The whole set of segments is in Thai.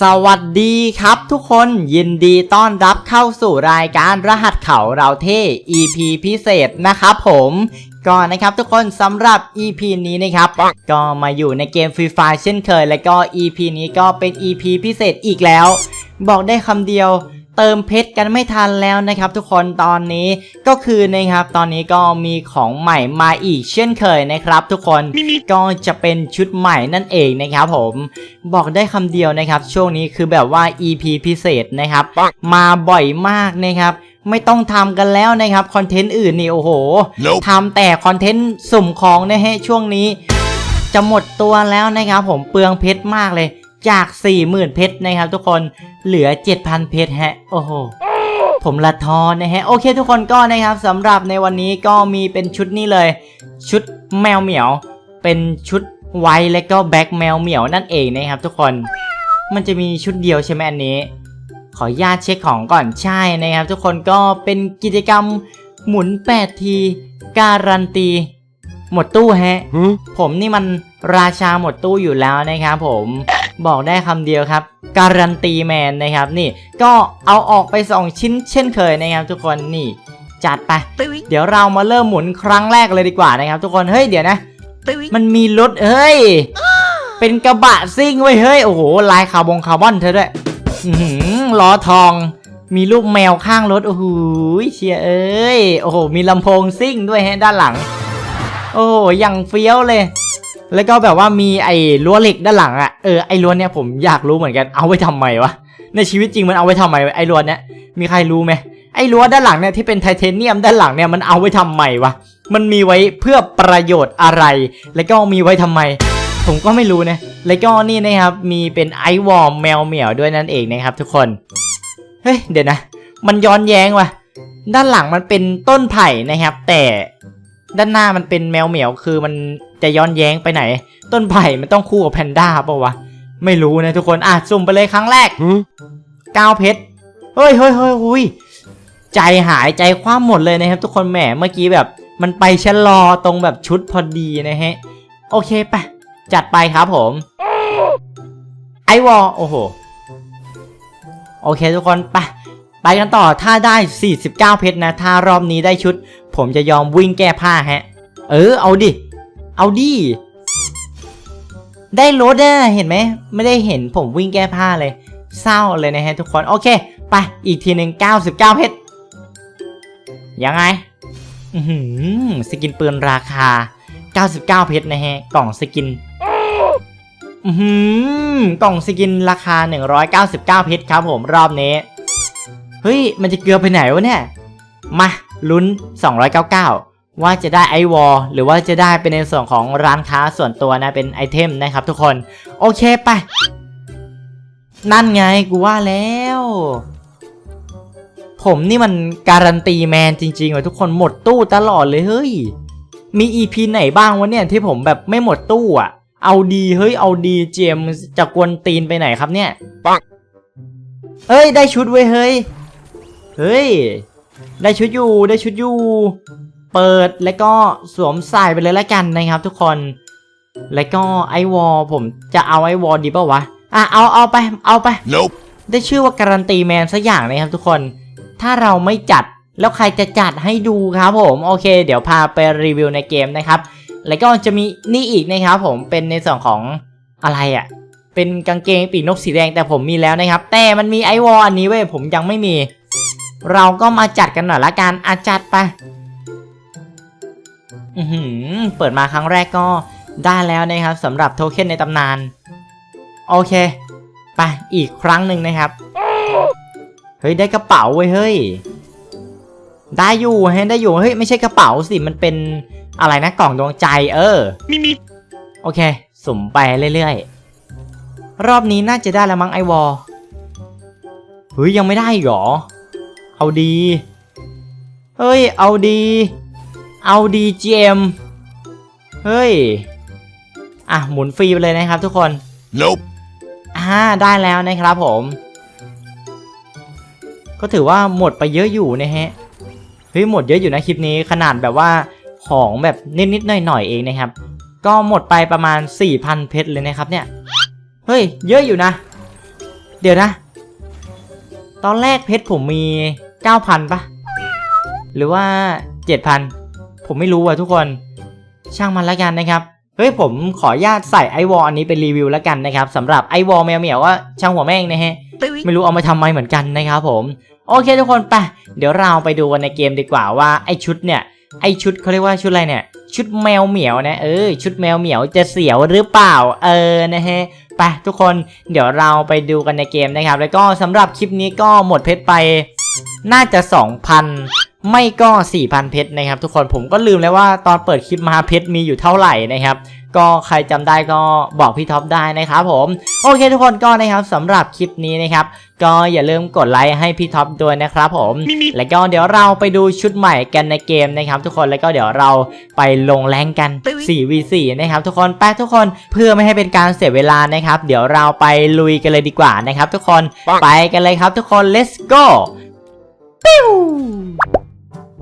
สวัสดีครับทุกคนยินดีต้อนรับเข้าสู่รายการรหัสเขาเราเท่ EP พิเศษนะครับผมก่อนนะครับทุกคนสำหรับ EP นี้นะครับก็มาอยู่ในเกมฟรีไฟเช่นเคย และก็ EP นี้ก็เป็น EP พิเศษอีกแล้ว บอกได้คำเดียว เติมเพชรกันไม่ทันแล้วนะครับ ทุกคนตอนนี้ก็คือนะครับตอนนี้ก็มีของใหม่มาอีกเช่นเคยนะครับ ทุกคนก็จะเป็นชุดใหม่นั่นเองนะครับผมบอกได้คำเดียวนะครับ ช่วงนี้คือแบบว่า EP พิเศษนะครับ มาบ่อยมากนะครับไม่ต้องทำกันแล้วนะครับคอนเทนต์อื่นนี่โอ้โห Nope ทำแต่คอนเทนต์สุ่มของนะฮะช่วงนี้ จะหมดตัวแล้วนะครับผมเปลืองเพชรมากเลย จาก 40,000 เพชรนะครับ ทุกคนเหลือ 7,000 เพชรฮะ โอ้โหผมละทอนนะฮะ โอเคทุกคนก็นะครับสำหรับในวันนี้ก็มีเป็นชุดนี้เลย ชุดแมวเหมียว เป็นชุดไวท์และก็แบ็คแมวเหมียวนั่นเองนะครับ ทุกคนมันจะมีชุดเดียวใช่ไหมอันนี้ ขออนุญาตเช็คของก่อนใช่นะครับ ทุกคนก็เป็นกิจกรรมหมุน 8 ที การันตี หมดตู้ฮะ Huh? ผมนี่มันราชาหมดตู้อยู่แล้วนะครับผม บอกได้คำเดียวครับ การันตีแมนนะครับนี่ก็เอาออกไป 2 ชิ้นเช่นเคยนะครับทุกคนนี่จัดไป เดี๋ยวเรามาเริ่มหมุนครั้งแรกเลยดีกว่านะครับ ทุกคนเฮ้ยเดี๋ยวนะ มันมีรถเฮ้ย เป็นกระบะซิ่งไว้ยเฮ้ยโอ้โหลายคาร์บงคาร์บอนเธอด้วยอื้อหือล้อทอง มีลูกแมวข้างรถโอ้โหเชียเอ้ยโอ้โหมีลำโพงซิ่งด้วยฮะด้านหลัง โอ้โหยังเฟี้ยวเลย แล้วก็แบบว่ามีไอ้รั้วเหล็กด้านหลังอะเออไอ้รั้วเนี้ยผมอยากรู้เหมือนกันเอาไว้ทำไมวะในชีวิตจริงมันเอาไว้ทำไมไอ้รั้วเนี้ยมีใครรู้ไหมไอ้รั้วด้านหลังเนี่ยที่เป็นไทเทเนียมด้านหลังเนี่ยมันเอาไว้ทำไมวะมันมีไว้เพื่อประโยชน์อะไร แล้วก็มีไว้ทำไม ผมก็ไม่รู้นะแล้วก็นี่นะครับมีเป็นไอวอร์มแมวเหมียวด้วยนั่นเองนะครับทุกคนเฮ้ยเดี๋ยวนะ มันย้อนแย้งว่ะด้านหลังมันเป็นต้นไผ่นะครับ แต่ ด้านหน้ามันเป็นแมวเหมียวคือมันจะย้อนแย้งไปไหน ต้นไผ่มันต้องคู่กับแพนด้าเปล่าวะไม่รู้นะทุกคนอะสุ่มไปเลยครั้งแรก Huh? ก้าวเพชรเฮ้ยเฮ้ยเฮ้ยหุยใจหายใจคว่ำหมดเลยนะครับ ทุกคนแหมเมื่อกี้แบบ มันไปชะลอตรงแบบชุดพอดีนะฮะ โอเคไปจัดไปครับผม ไอวอลโอ้โห โอเคทุกคนไปไปกันต่อถ้าได้ 49 เพชรนะ ถ้ารอบนี้ได้ชุด ผมจะยอมวิ่งแก้ผ้าฮะ เออ เอาดิ เอาดิ ได้รถอะเห็นไหม ไม่ได้เห็นผมวิ่งแก้ผ้าเลย เศร้าเลยนะฮะทุกคน โอเค ไป อีกทีหนึ่ง99 เพชร ยังไง อือหือสกินปืนราคา 99 เพชรนะฮะ กล่องสกิน อือหือกล่องสกินราคา 199 เพชรครับผมรอบนี้ เฮ้ย มันจะเกลือไปไหนวะเนี่ย มา ลุ้น 299 ว่าจะได้ไอวอลหรือว่าจะได้เป็นในส่วนของร้านค้าส่วนตัวนะเป็นไอเทมนะครับทุกคน โอเคไป นั่นไงกูว่าแล้ว ผมนี่มันการันตีแมนจริงๆว่ะทุกคนหมดตู้ตลอดเลยเฮ้ย มีอีพีไหนบ้างวะเนี่ยที่ผมแบบไม่หมดตู้อะ เอาดีเฮ้ยเอาดีเจมส์จะกวนตีนไปไหนครับเนี่ยปังเอ้ย ได้ชุดเว้ยเฮ้ย เฮ้ย ได้ชุดอยู่ได้ชุดอยู่ เปิดแล้วก็สวมใส่ไปเลยละกันนะครับ ทุกคน แล้วก็ไอวอลผมจะเอาไอวอลดีป่าวะอะเอาเอาไปเอาไป Nope. ได้ชื่อว่าการันตีแมนสักอย่างนะครับทุกคน ถ้าเราไม่จัดแล้วใครจะจัดให้ดูครับผมโอเค เดี๋ยวพาไปรีวิวในเกมนะครับ แล้วก็จะมีนี่อีกนะครับผมเป็นในส่วนของอะไรอะ่ะเป็นกางเกงปีกนกสีแดงแต่ผมมีแล้วนะครับ แต่มันมีไอวอลอันนี้เว้ยผมยังไม่มี เราก็มาจัดกันหน่อยละกันอาจัดไปอือหือเปิดมาครั้งแรกก็ได้แล้วนะครับสำหรับโทเค็นในตำนาน โอเค ไปอีกครั้งหนึ่งนะครับ เฮ้ย ได้กระเป๋าเว้ยเฮ้ย ได้อยู่เฮ้ยได้อยู่ เฮ้ย ไม่ใช่กระเป๋าสิ มันเป็นอะไรนะกล่องดวงใจเออ Me me. โอเค สุ่มไปเรื่อยๆ รอบนี้น่าจะได้แล้วมั้งไอวอลเฮ้ย ยังไม่ได้อีกเหรอ เอาดี เฮ้ย เอาดี เอาดีเจมเฮ้ย อะ หมุนฟรีไปเลยนะครับทุกคน Nope. อ่า ได้แล้วนะครับผม ก็ถือว่าหมดไปเยอะอยู่นะฮะ เฮ้ย หมดเยอะอยู่นะคลิปนี้ ขนาดแบบว่าของแบบนิดๆหน่อยๆเองนะครับ ก็หมดไปประมาณ 4,000 เพชรเลยนะครับเนี่ย เฮ้ย เยอะอยู่นะ เดี๋ยวนะ ตอนแรกเพชรผมมี 9,000ปะหรือว่า 7,000 ผมไม่รู้อะทุกคน ช่างมันแล้วกันนะครับ เฮ้ยผมขออนุญาตใส่ไอวอลอันนี้เป็นรีวิวแล้วกันนะครับสำหรับไอวอลแมวเหมียวว่าช่างหัวแม่งนะฮะ ไม่รู้เอามาทำไมเหมือนกันนะครับผมโอเคทุกคนไปเดี๋ยวเราไปดูกันในเกมดีกว่าว่าไอชุดเนี่ยไอชุดเขาเรียกว่าชุดอะไรเนี่ย ชุดแมวเหมียวนะเออชุดแมวเหมียวจะเสียวหรือเปล่า เออนะฮะไปทุกคนเดี๋ยวเราไปดูกันในเกมนะครับ แล้วก็สำหรับคลิปนี้ก็หมดเพชรไป น่าจะ 2,000 ไม่ก็ 4,000 เพชรนะครับ ทุกคนผมก็ลืมแล้วว่าตอนเปิดคลิปมาเพชรมีอยู่เท่าไหร่นะครับก็ใครจำได้ก็บอกพี่ท็อปได้นะครับผมโอเคทุกคนก็นะครับสำหรับคลิปนี้นะครับก็อย่าลืมกดไลค์ให้พี่ท็อปด้วยนะครับผมแล้วก็เดี๋ยวเราไปดูชุดใหม่กันในเกมนะครับ ทุกคนแล้วก็เดี๋ยวเราไปลงแรงกัน 4v4 นะครับทุกคนแป๊ทุกคนเพื่อไม่ให้เป็นการเสียเวลานะครับ เดี๋ยวเราไปลุยกันเลยดีกว่านะครับ ทุกคนไปกันเลยครับทุกคน let's go ปิ้ว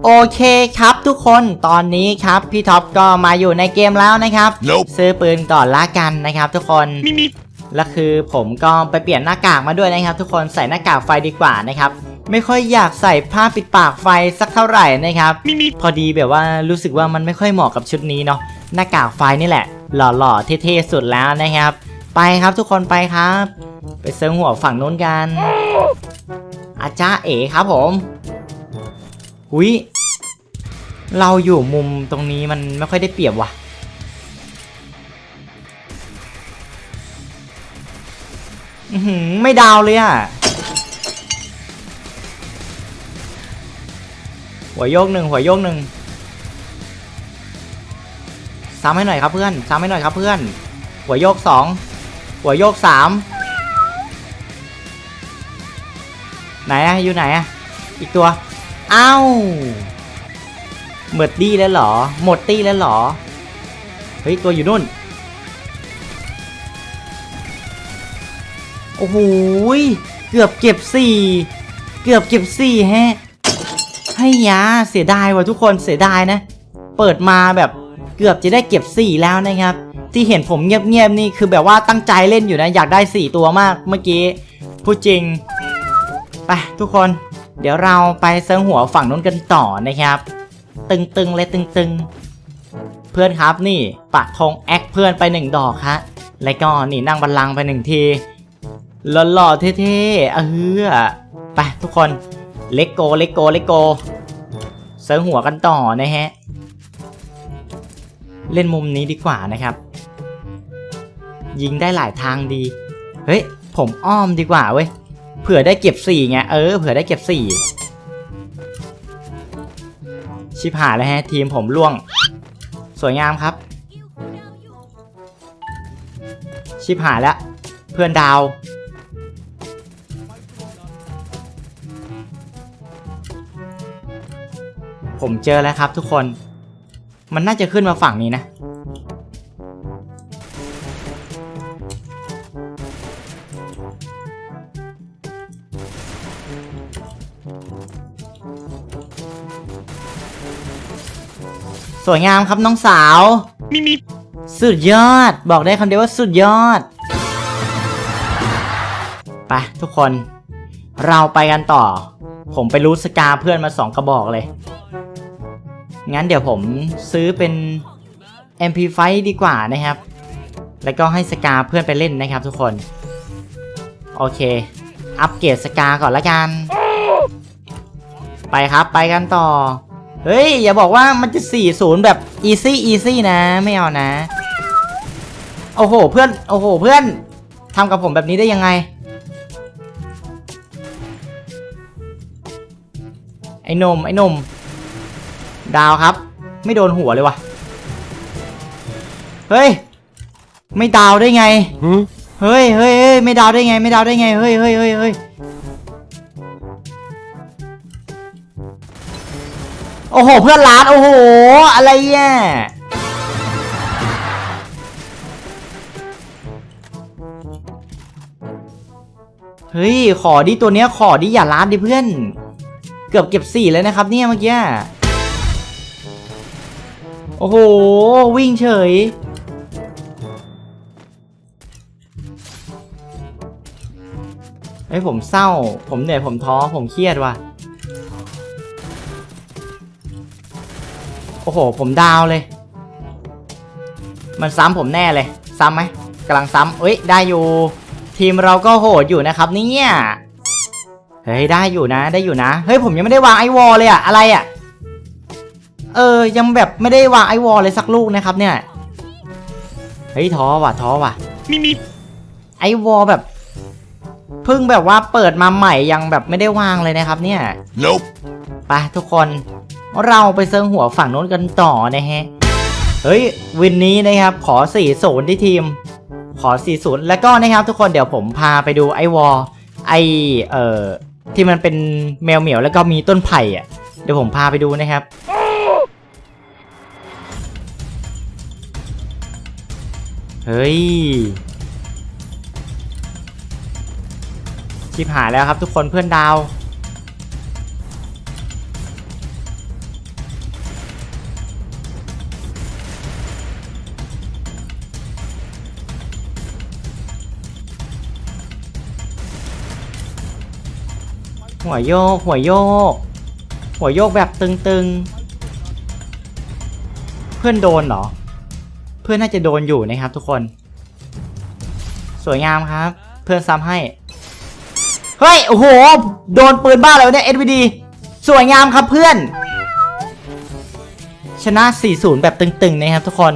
โอเคครับทุกคนตอนนี้ครับพี่ท็อปก็มาอยู่ในเกมแล้วนะครับ Nope. ซื้อปืนก่อนละกันนะครับ ทุกคน Me me. และคือผมก็ไปเปลี่ยนหน้ากากมาด้วยนะครับ ทุกคนใส่หน้ากากไฟดีกว่านะครับ ไม่ค่อยอยากใส่ผ้าปิดปากไฟสักเท่าไหร่นะครับ Me me. พอดีแบบว่ารู้สึกว่ามันไม่ค่อยเหมาะกับชุดนี้เนาะหน้ากากไฟนี่แหละ หล่อๆเท่ๆสุดแล้วนะครับ ไปครับทุกคนไปครับ ไปเซิร์งหัวฝั่งนู้นกัน อาจ้าเอ๋ครับผมหุยเราอยู่มุมตรงนี้มันไม่ค่อยได้เปรียบว่ะอือหือไม่ดาวเลยอะหัวโยกหนึ่งหัวโยกหนึ่งซ้ำให้หน่อยครับเพื่อนซ้ำให้หน่อยครับเพื่อน หัวโยกสองหัวโยกสาม ไหนอะอยู่ไหนอะอีกตัวอ้าวหมดตี้แล้วหรอ หมดตี้แล้วหรอ เฮ้ย ตัวอยู่นู่น โอ้โหเกือบเก็บสี่เกือบเก็บสี่แฮะให้ยาเสียดายว่ะทุกคนเสียดายนะ เปิดมาแบบเกือบจะได้เก็บสี่แล้วนะครับ ที่เห็นผมเงียบๆนี่คือแบบว่าตั้งใจเล่นอยู่นะ อยากได้สี่ตัวมากเมื่อกี้พูดจริง ไปทุกคน เดี๋ยวเราไปเซิงหัวฝั่งนู้นกันต่อนะครับ ตึงๆเลยตึงๆ เพื่อนครับนี่ปักธงแอคเพื่อนไปหนึ่งดอกฮะแล้วก็นี่นั่งบัลลังก์ไปหนึ่งทีหล่อๆเท่ๆเออไปทุกคนเล็กโกเล็กโกเล็กโกเซิร์งหัวกันต่อนะฮะ เล่นมุมนี้ดีกว่านะครับ ยิงได้หลายทางดี เฮ้ย ผมอ้อมดีกว่าเว้ย เผื่อได้เก็บสี่ไงเออเผื่อได้เก็บสี่ชิบหายแล้วฮะ ทีมผมล่วง สวยงามครับ ชิบหายแล้ว เพื่อนดาว ผมเจอแล้วครับทุกคน มันน่าจะขึ้นมาฝั่งนี้นะ สวยงามครับน้องสาว Me me. สุดยอด บอกได้คำเดียวว่าสุดยอด ไปทุกคน เราไปกันต่อ ผมไปรู้สกาเพื่อนมาสองกระบอกเลย งั้นเดี๋ยวผมซื้อเป็น MP5 ดีกว่านะครับ แล้วก็ให้สกาเพื่อนไปเล่นนะครับทุกคน โอเค อัปเกรดสกาก่อนละกัน ไปครับไปกันต่อ เฮ้ย อย่าบอกว่ามันจะ 40 แบบ easy easy นะ ไม่เอานะ โอ้โห เพื่อน โอ้โห เพื่อนทำกับผมแบบนี้ได้ยังไง ไอ้หนม ไอ้หนม ดาวครับ ไม่โดนหัวเลยวะเฮ้ย ไม่ดาวได้ไง Huh? เฮ้ยเฮ้ยเฮ้ยไม่ดาวได้ไง ไม่ดาวได้ไง เฮ้ยเฮ้ยเฮ้ยเฮ้ย โอ้โห เพื่อนร้านโอ้โห อะไรเนี่ยเฮ้ย ขอดิตัวเนี้ยขอดิอย่าล้านดิเพื่อน เกือบเก็บสี่เลยนะครับ เนี่ยเมื่อกี้ โอ้โห วิ่งเฉย เฮ้ยผมเศร้า ผมเหนื่อยผมท้อ ผมเครียดว่ะ โอ้โห ผมดาวเลย มันซ้ำผมแน่เลย ซ้ำไหมกำลังซ้ำเอ้ย ได้อยู่ ทีมเราก็โหดอยู่นะครับเนี่ยเฮ้ยได้อยู่นะได้อยู่นะ เฮ้ยผมยังไม่ได้วางไอวอลเลยอะอะไรอะเออยังแบบไม่ได้วางไอวอลเลยสักลูกนะครับเนี่ยเฮ้ยท้อว่ะท้อว่ะมีมีไอวอลแบบเพิ่งแบบว่าเปิดมาใหม่ยังแบบไม่ได้วางเลยนะครับเนี่ย nope ไปทุกคน เราไปเซิงหัวฝั่งโน้นกันต่อนะฮะ เฮ้ย วินนี้นะครับขอ4ี่ศูนย์ที่ทีม ขอ4ี่ศูนย์แล้วก็นะครับทุกคนเดี๋ยวผมพาไปดูไอวอลไอเอ่อที่มันเป็นแมวเหมียวแล้วก็มีต้นไผ่อะเดี๋ยวผมพาไปดูนะครับเฮ้ยชิบหายแล้วครับทุกคนเพื่อนดาว หัวโยก หัวโยก หัวโยกแบบตึงๆ เพื่อนโดนเหรอ เพื่อนน่าจะโดนอยู่นะครับทุกคน สวยงามครับ เพื่อนซ้ำให้ เฮ้ย โอ้โห โดนปืนบ้าแล้วเนี่ย SVD สวยงามครับเพื่อน ชนะ 4-0 แบบตึงๆ นะครับทุกคน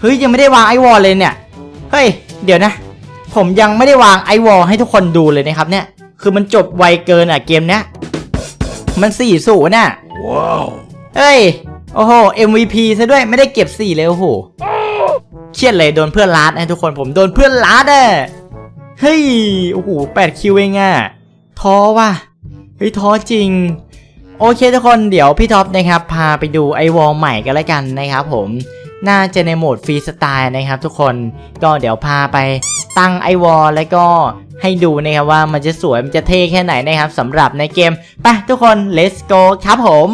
เฮ้ย ยังไม่ได้วางไอวอลเลยเนี่ย เฮ้ย เดี๋ยวนะ ผมยังไม่ได้วางไอวอลให้ทุกคนดูเลยนะครับเนี่ย คือมันจบไวเกินอะเกมเนี้ย มัน4-0น่ะ wow เฮ้ย โอ้โห MVP ซะด้วยไม่ได้เก็บ4เลยโอ้โห เครียดเลยโดนเพื่อนลัดนะทุกคนผมโดนเพื่อนลัดอะ เฮ้ย โอ้โห8คิวเองอะ ท้อว่ะ เฮ้ยท้อจริงโอเคทุกคนเดี๋ยวพี่ท็อปนะครับ พาไปดูไอวอลใหม่กันแล้วกันนะครับผม น่าจะในโหมดฟรีสไตล์นะครับทุกคนก็เดี๋ยวพาไป ตั้งไอวอลแล้วก็ให้ดูนะครับว่ามันจะสวยมันจะเท่แค่ไหนนะครับสำหรับในเกมไปทุกคน let's go ครับผม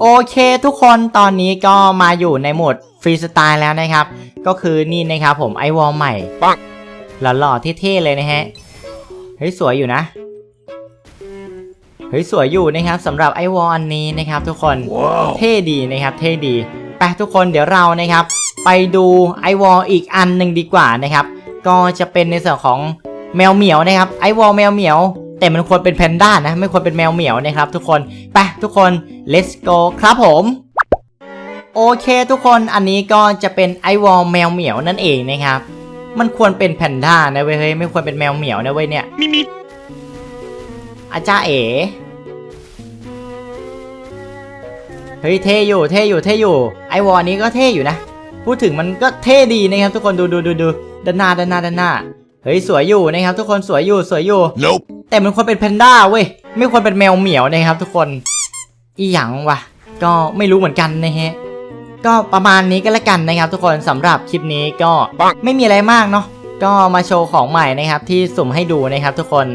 โอเคทุกคนตอนนี้ก็มาอยู่ในโหมดฟรีสไตล์แล้วนะครับ ก็คือนี่นะครับผมไอวอลใหม่ปังหล่อๆเท่ๆเลยนะฮะเฮ้ยสวยอยู่นะเฮ้ยสวยอยู่นะครับสำหรับไอวอลอันนี้นะครับ ทุกคน wow เท่ดีนะครับ เท่ดีไปทุกคนเดี๋ยวเรานะครับ ไปดูไอวอลอีกอันหนึ่งดีกว่านะครับ ก็จะเป็นในส่วนของแมวเหมียวนะครับไอวอลแมวเหมียวแต่มันควรเป็นแพนด้านะ ไม่ควรเป็นแมวเหมียวนะครับ ทุกคนไปทุกคน let's go ครับผมโอเคทุกคนอันนี้ก็จะเป็นไอวอลแมวเหมียวนั่นเองนะครับ มันควรเป็นแพนด้านะเว้ยเฮ้ยไม่ควรเป็นแมวเหมียวนะเว้ยเนี่ยมีมีอาจารย์เอ๋เฮ้ยเท่อยู่เท่อยู่เท่อยู่ไอวอลนี้ก็เท่อยู่นะ พูดถึงมันก็เท่ดีนะครับ ทุกคนดูดูดูดู ด้านหน้าด้านหน้าด้านหน้าเฮ้ยสวยอยู่นะครับ ทุกคนสวยอยู่สวยอยู่ nope แต่มันควรเป็นแพนด้าเว้ยไม่ควรเป็นแมวเหมียวนะครับ ทุกคนอีหยังวะก็ไม่รู้เหมือนกันนะฮะก็ประมาณนี้ก็แล้วกันนะครับ ทุกคนสำหรับคลิปนี้ก็ปังไม่มีอะไรมากเนาะก็มาโชว์ของใหม่นะครับ ที่สุ่มให้ดูนะครับ ทุกคน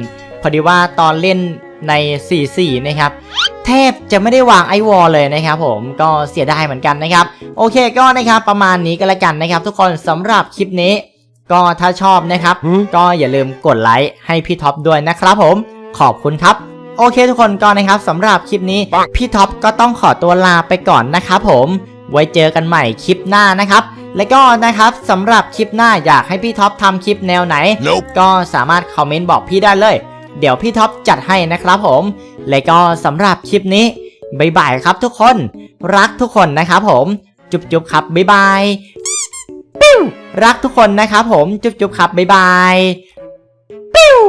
พอดีว่าตอนเล่นใน 4-4 นะครับ แทบจะไม่ได้วางไอวอลเลยนะครับผมก็เสียดายเหมือนกันนะครับ โอเคก็นะครับประมาณนี้ก็แล้วกันนะครับ ทุกคนสำหรับคลิปนี้ ก็ถ้าชอบนะครับ ก็อย่าลืมกดไลค์ให้พี่ท็อปด้วยนะครับผม ขอบคุณครับ โอเคทุกคนก็นะครับสำหรับคลิปนี้ปังพี่ท็อปก็ต้องขอตัวลาไปก่อนนะครับผม ไว้เจอกันใหม่คลิปหน้านะครับและก็นะครับสำหรับคลิปหน้าอยากให้พี่ท็อปทำคลิปแนวไหน nope ก็สามารถคอมเมนต์บอกพี่ได้เลย เดี๋ยวพี่ท็อปจัดให้นะครับผม และก็สำหรับคลิปนี้บ๊ายบายครับทุกคน รักทุกคนนะครับผม จุ๊บจุ๊บครับบ๊ายบาย ปิ้วรักทุกคนนะครับผม จุ๊บจุ๊บครับ บ๊ายบายปิ้ว